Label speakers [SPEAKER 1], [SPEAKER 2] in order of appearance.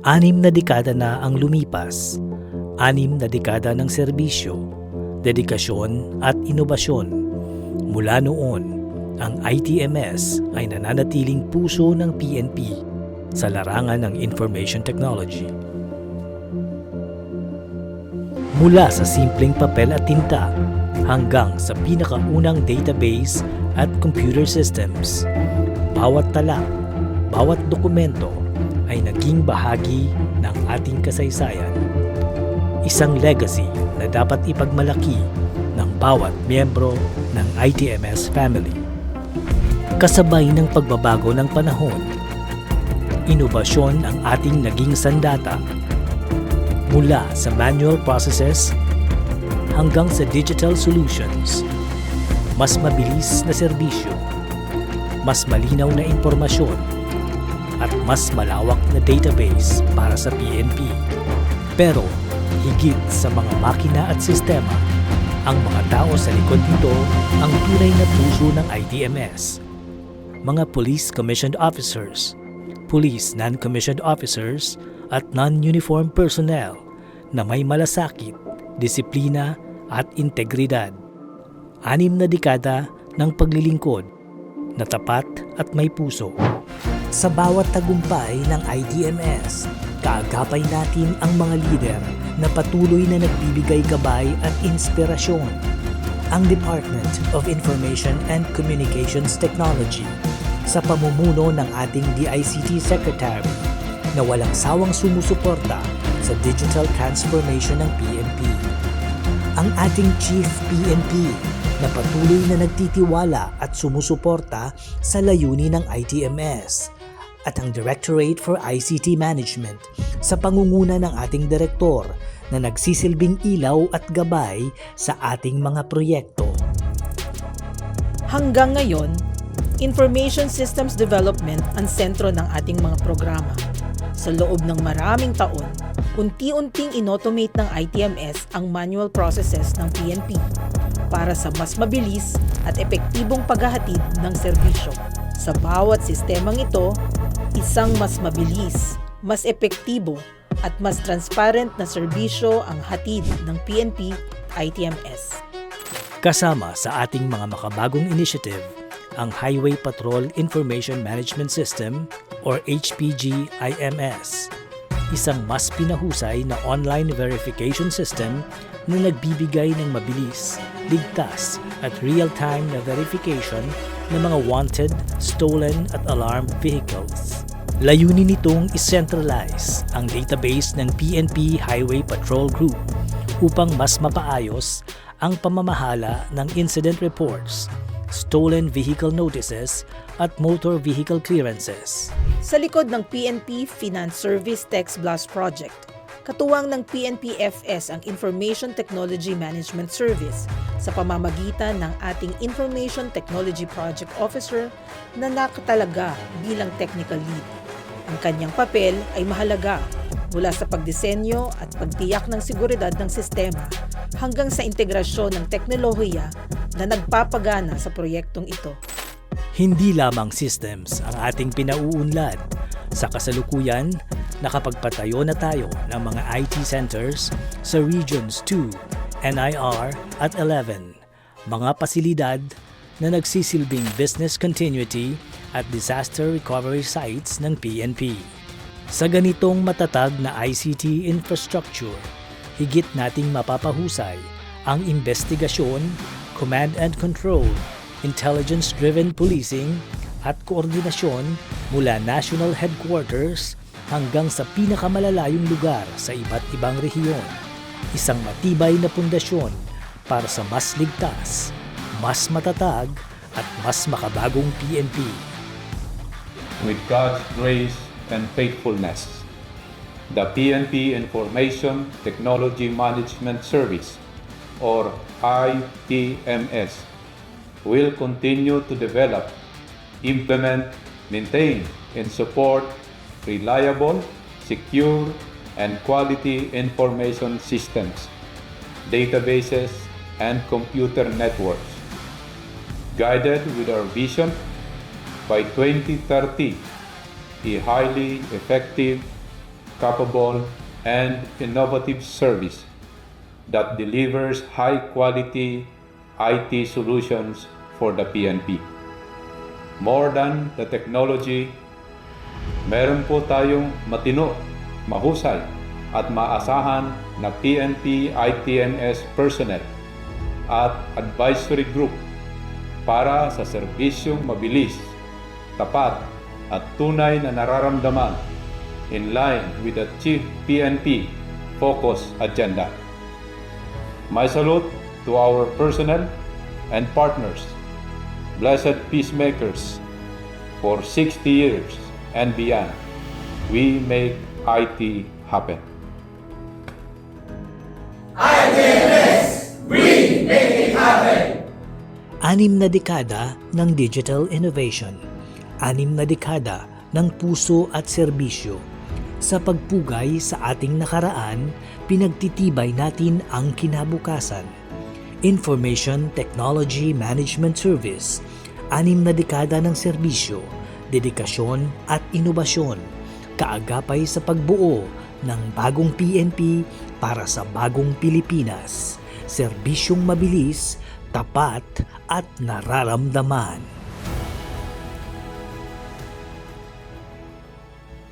[SPEAKER 1] Anim na dekada na ang lumipas. Anim na dekada ng serbisyo, dedikasyon at inobasyon. Mula noon, ang ITMS ay nananatiling puso ng PNP sa larangan ng information technology. Mula sa simpleng papel at tinta hanggang sa pinakaunang database at computer systems, bawat tala, bawat dokumento ay naging bahagi ng ating kasaysayan. Isang legacy na dapat ipagmalaki ng bawat miyembro ng ITMS family. Kasabay ng pagbabago ng panahon, inobasyon ang ating naging sandata mula sa manual processes hanggang sa digital solutions. Mas mabilis na serbisyo, mas malinaw na impormasyon, at mas malawak na database para sa PNP. Pero higit sa mga makina at sistema, ang mga tao sa likod nito ang tunay na puso ng ITMS. Mga police commissioned officers, police non-commissioned officers, at non-uniform personnel na may malasakit, disiplina at integridad. Anim na dekada ng paglilingkod na tapat at may puso. Sa bawat tagumpay ng IDMS, kaagapay natin ang mga lider na patuloy na nagbibigay gabay at inspirasyon. Ang Department of Information and Communications Technology sa pamumuno ng ating DICT Secretary na walang sawang sumusuporta sa digital transformation ng PNP. Ang ating Chief PNP na patuloy na nagtitiwala at sumusuporta sa layunin ng ITMS at ang Directorate for ICT Management sa pangunguna ng ating direktor na nagsisilbing ilaw at gabay sa ating mga proyekto.
[SPEAKER 2] Hanggang ngayon, Information Systems Development ang sentro ng ating mga programa. Sa loob ng maraming taon, unti-unting inautomate ng ITMS ang manual processes ng PNP para sa mas mabilis at epektibong paghahatid ng serbisyo. Sa bawat sistemang ito, isang mas mabilis, mas epektibo at mas transparent na serbisyo ang hatid ng PNP ITMS.
[SPEAKER 1] Kasama sa ating mga makabagong initiative, ang Highway Patrol Information Management System or HPG IMS. Isang mas pinahusay na online verification system na nagbibigay ng mabilis, ligtas at real-time na verification ng mga wanted, stolen at alarmed vehicles. Layunin nitong icentralize ang database ng PNP Highway Patrol Group upang mas mapaayos ang pamamahala ng incident reports, stolen vehicle notices at motor vehicle clearances.
[SPEAKER 2] Sa likod ng PNP Finance Service Text Blast Project, katuwang ng PNP-FS ang Information Technology Management Service sa pamamagitan ng ating Information Technology Project Officer na nakatalaga bilang technical lead. Ang kanyang papel ay mahalaga mula sa pagdisenyo at pagtiyak ng seguridad ng sistema hanggang sa integrasyon ng teknolohiya na nagpapagana sa proyektong ito.
[SPEAKER 1] Hindi lamang systems ang ating pinauunlad. Sa kasalukuyan, nakapagpatayo na tayo ng mga IT centers sa Regions 2, NIR at 11, mga pasilidad na nagsisilbing business continuity at disaster recovery sites ng PNP. Sa ganitong matatag na ICT infrastructure, higit nating mapapahusay ang investigasyon, command and control, intelligence-driven policing at koordinasyon mula national headquarters hanggang sa pinakamalalayong lugar sa iba't ibang rehiyon. Isang matibay na pundasyon para sa mas ligtas, mas matatag at mas makabagong PNP.
[SPEAKER 3] with God's grace and faithfulness. The PNP Information Technology Management Service, or ITMS, will continue to develop, implement, maintain, and support reliable, secure, and quality information systems, databases, and computer networks. Guided with our vision by 2030, a highly effective, capable, and innovative service that delivers high-quality IT solutions for the PNP. More than the technology, meron po tayong matino, mahusay, at maasahan na PNP ITMS personnel at advisory group para sa serbisyong mabilis, tapat at tunay na nararamdaman in line with the Chief PNP Focus Agenda. My salute to our personnel and partners, blessed peacemakers, for 60 years and beyond, we make IT happen.
[SPEAKER 1] Anim na dekada ng digital innovation. Anim na dekada ng puso at serbisyo. Sa pagpugay sa ating nakaraan, pinagtitibay natin ang kinabukasan. Information Technology Management Service. Anim na dekada ng serbisyo, dedikasyon at inobasyon. Kaagapay sa pagbuo ng bagong PNP para sa bagong Pilipinas. Serbisyong mabilis, tapat at nararamdaman.